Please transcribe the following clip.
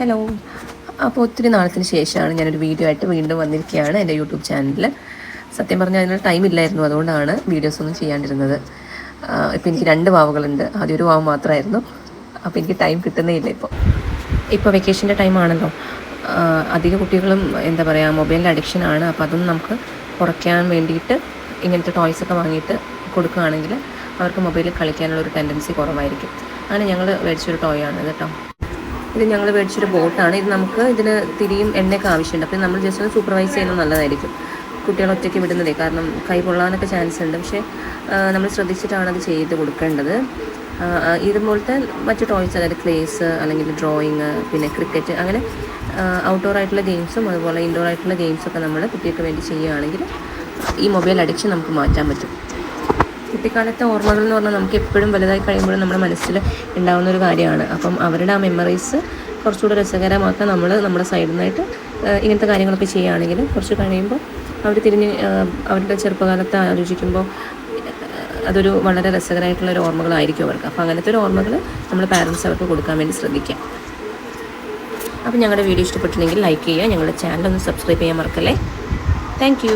Hello അപ്പോൾ ഒത്തിരി നാളത്തിന് ശേഷമാണ് ഞാനൊരു വീഡിയോ ആയിട്ട് വീണ്ടും വന്നിരിക്കുകയാണ് എന്റെ യൂട്യൂബ് ചാനലിൽ സത്യം പറഞ്ഞാൽ അതിനുള്ള ടൈം ഇല്ലായിരുന്നു. അതുകൊണ്ടാണ് വീഡിയോസ് ഒന്നും ചെയ്യാണ്ടിരുന്നത്. ഇപ്പോൾ എനിക്ക് രണ്ട് വാവുകളുണ്ട്. ആദ്യം ഒരു വാവ് മാത്രമായിരുന്നു. അപ്പോൾ എനിക്ക് ടൈം കിട്ടുന്നേ ഇല്ല ഇപ്പോൾ ഇപ്പോൾ വെക്കേഷന്റെ ടൈമാണല്ലോ അധിക കുട്ടികളും എന്താ പറയുക മൊബൈലിന്റെ അഡിക്ഷൻ ആണ്. അപ്പോൾ അതൊന്നും നമുക്ക് കുറയ്ക്കാൻ വേണ്ടിയിട്ട് ഇങ്ങനത്തെ ടോയ്സൊക്കെ വാങ്ങിയിട്ട് കൊടുക്കുകയാണെങ്കിൽ അവർക്ക് മൊബൈലിൽ കളിക്കാനുള്ള ഒരു ടെൻഡൻസി കുറവായിരിക്കും. അങ്ങനെ ഞങ്ങൾ മേടിച്ചൊരു ടോയ് ആണ് കേട്ടോ ഇത് ഞങ്ങൾ മേടിച്ചൊരു ബോട്ടാണ്. ഇത് നമുക്ക് ഇതിന് തിരിയും എണ്ണയൊക്കെ ആവശ്യമുണ്ട്. അപ്പോൾ നമ്മൾ ജസ്റ്റ് ഒന്ന് സൂപ്പർവൈസ് ചെയ്യുന്നത് നല്ലതായിരിക്കും. കുട്ടികളെ ഒറ്റയ്ക്ക് വിടുന്നതേ. കാരണം കൈ പൊള്ളാനൊക്കെ ചാൻസ് ഉണ്ട്. പക്ഷേ നമ്മൾ ശ്രദ്ധിച്ചിട്ടാണ് അത് ചെയ്ത് കൊടുക്കേണ്ടത്. ഇതുപോലത്തെ മറ്റു ടോയ്സ് അതായത് ക്ലേസ് അല്ലെങ്കിൽ ഡ്രോയിങ് പിന്നെ ക്രിക്കറ്റ് അങ്ങനെ ഔട്ട്ഡോർ ആയിട്ടുള്ള ഗെയിംസും അതുപോലെ ഇൻഡോർ ആയിട്ടുള്ള ഗെയിംസൊക്കെ നമ്മൾ കുട്ടികൾക്ക് വേണ്ടി ചെയ്യുകയാണെങ്കിൽ ഈ മൊബൈൽ അഡിക്ഷൻ നമുക്ക് മാറ്റാൻ പറ്റും. കുട്ടിക്കാലത്തെ ഓർമ്മകൾ എന്ന് പറഞ്ഞാൽ നമുക്ക് എപ്പോഴും വലുതായി കഴിയുമ്പോഴും നമ്മുടെ മനസ്സിൽ ഉണ്ടാകുന്ന ഒരു കാര്യമാണ്. അപ്പം അവരുടെ ആ മെമ്മറീസ് കുറച്ചുകൂടെ രസകരമാക്കാൻ നമ്മൾ നമ്മുടെ സൈഡിൽ നിന്നായിട്ട് ഇങ്ങനത്തെ കാര്യങ്ങളൊക്കെ ചെയ്യുകയാണെങ്കിൽ കുറച്ച് കഴിയുമ്പോൾ അവർ തിരിഞ്ഞ് അവരുടെ ചെറുപ്പകാലത്തെ ആലോചിക്കുമ്പോൾ അതൊരു വളരെ രസകരമായിട്ടുള്ള ഒരു ഓർമ്മകളായിരിക്കും അവർക്ക്. അപ്പോൾ അങ്ങനത്തെ ഒരു ഓർമ്മകൾ നമ്മൾ പാരൻസ് അവർക്ക് കൊടുക്കാൻ വേണ്ടി ശ്രദ്ധിക്കാം അപ്പോൾ ഞങ്ങളുടെ വീഡിയോ ഇഷ്ടപ്പെട്ടിട്ടുണ്ടെങ്കിൽ ലൈക്ക് ചെയ്യുക ഞങ്ങളുടെ ചാനൽ ഒന്ന് സബ്സ്ക്രൈബ് ചെയ്യാൻ മറക്കല്ലേ? താങ്ക്